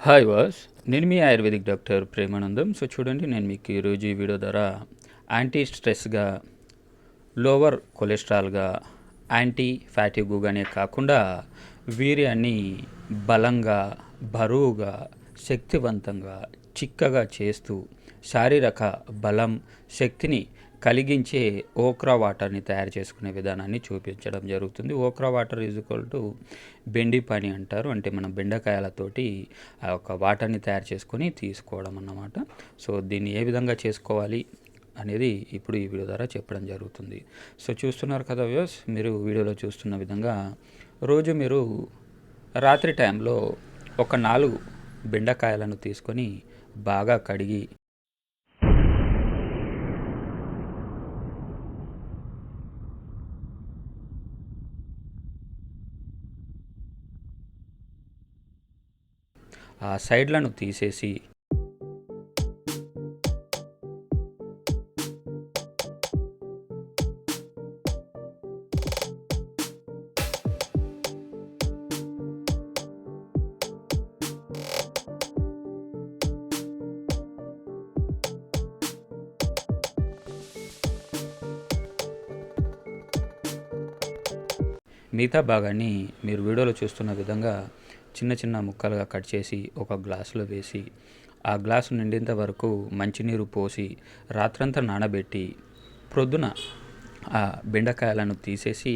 Hi వాస్ నేను మీ ఆయుర్వేదిక్ డాక్టర్ ప్రేమానందం. సో చూడండి నేను మీకు ఈరోజు ఈ వీడియో ద్వారా యాంటీ స్ట్రెస్గా లోవర్ కొలెస్ట్రాల్గా యాంటీ ఫ్యాటిగుగానే కాకుండా వీర్యాన్ని బలంగా బరువుగా శక్తివంతంగా చిక్కగా చేస్తూ శారీరక బలం శక్తిని కలిగించే ఓక్రా వాటర్ని తయారు చేసుకునే విధానాన్ని చూపించడం జరుగుతుంది. Okra water is equal to bendi pani అంటారు. అంటే మనం బెండకాయలతోటి ఆ యొక్క వాటర్ని తయారు చేసుకొని తీసుకోవడం అన్నమాట. సో దీన్ని ఏ విధంగా చేసుకోవాలి అనేది ఇప్పుడు ఈ వీడియో ద్వారా చెప్పడం జరుగుతుంది. సో చూస్తున్నారు కదా వ్యూస్ మీరు వీడియోలో చూస్తున్న విధంగా రోజు మీరు రాత్రి టైంలో ఒక నాలుగు బెండకాయలను తీసుకొని బాగా కడిగి ఆ సైడ్లను తీసేసి మిగతా భాగాన్ని మీరు వీడియోలో చూస్తున్న విధంగా చిన్న చిన్న ముక్కలుగా కట్ చేసి ఒక గ్లాసులో వేసి ఆ గ్లాసు నిండేంత వరకు మంచినీరు పోసి రాత్రంతా నానబెట్టి ప్రొద్దున ఆ బెండకాయలను తీసేసి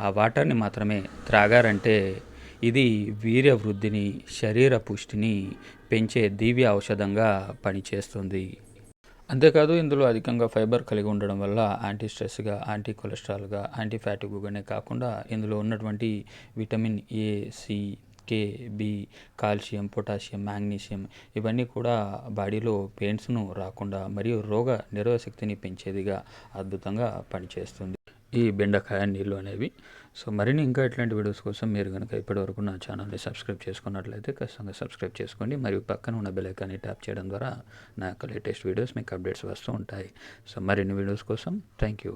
ఆ వాటర్ని మాత్రమే త్రాగారంటే ఇది వీర్య వృద్ధిని శరీర పుష్టిని పెంచే దివ్య ఔషధంగా పనిచేస్తుంది. అంతేకాదు ఇందులో అధికంగా ఫైబర్ కలిగి ఉండడం వల్ల యాంటీ స్ట్రెస్గా యాంటీ కొలెస్ట్రాల్గా యాంటీ ఫ్యాటిగ్గానే కాకుండా ఇందులో ఉన్నటువంటి vitamin A C K B calcium potassium magnesium ఇవన్నీ కూడా బాడీలో పెయిన్స్ను రాకుండా మరియు రోగ నిరోధశక్తిని పెంచేదిగా అద్భుతంగా పనిచేస్తుంది. ఈ బెండకాయ నీళ్ళు అనేవి. సో మరిన్ని ఇంకా ఇట్లాంటి వీడియోస్ కోసం మీరు కనుక ఇప్పటివరకు నా ఛానల్ని సబ్స్క్రైబ్ చేసుకున్నట్లయితే ఖచ్చితంగా సబ్స్క్రైబ్ చేసుకోండి. మరియు పక్కన ఉన్న బెల్ ఐకాన్ని ట్యాప్ చేయడం ద్వారా నా యొక్క లేటెస్ట్ వీడియోస్ మీకు అప్డేట్స్ వస్తూ ఉంటాయి. సో మరిన్ని వీడియోస్ కోసం థ్యాంక్ యూ